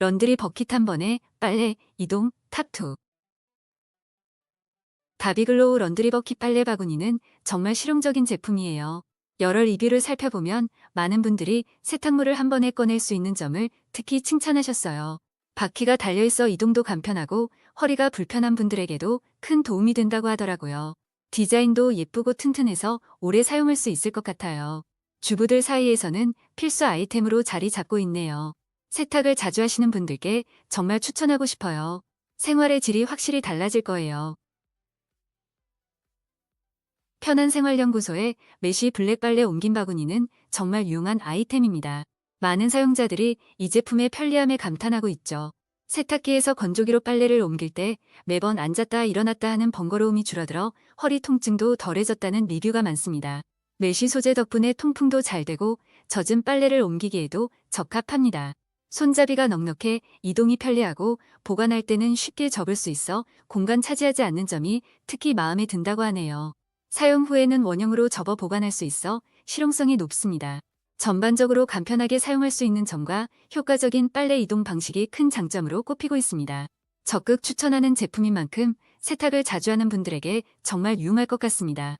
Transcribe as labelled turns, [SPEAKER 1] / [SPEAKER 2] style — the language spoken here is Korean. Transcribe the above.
[SPEAKER 1] 런드리 버킷 한 번에 빨래, 이동, 탑2. 바비글로우 런드리 버킷 빨래 바구니는 정말 실용적인 제품이에요. 여러 리뷰를 살펴보면 많은 분들이 세탁물을 한 번에 꺼낼 수 있는 점을 특히 칭찬하셨어요. 바퀴가 달려있어 이동도 간편하고 허리가 불편한 분들에게도 큰 도움이 된다고 하더라고요. 디자인도 예쁘고 튼튼해서 오래 사용할 수 있을 것 같아요. 주부들 사이에서는 필수 아이템으로 자리 잡고 있네요. 세탁을 자주 하시는 분들께 정말 추천하고 싶어요. 생활의 질이 확실히 달라질 거예요. 편한 생활연구소의 메쉬 블랙 빨래 옮김 바구니는 정말 유용한 아이템입니다. 많은 사용자들이 이 제품의 편리함에 감탄하고 있죠. 세탁기에서 건조기로 빨래를 옮길 때 매번 앉았다 일어났다 하는 번거로움이 줄어들어 허리 통증도 덜해졌다는 리뷰가 많습니다. 메쉬 소재 덕분에 통풍도 잘 되고 젖은 빨래를 옮기기에도 적합합니다. 손잡이가 넉넉해 이동이 편리하고 보관할 때는 쉽게 접을 수 있어 공간 차지하지 않는 점이 특히 마음에 든다고 하네요. 사용 후에는 원형으로 접어 보관할 수 있어 실용성이 높습니다. 전반적으로 간편하게 사용할 수 있는 점과 효과적인 빨래 이동 방식이 큰 장점으로 꼽히고 있습니다. 적극 추천하는 제품인 만큼 세탁을 자주 하는 분들에게 정말 유용할 것 같습니다.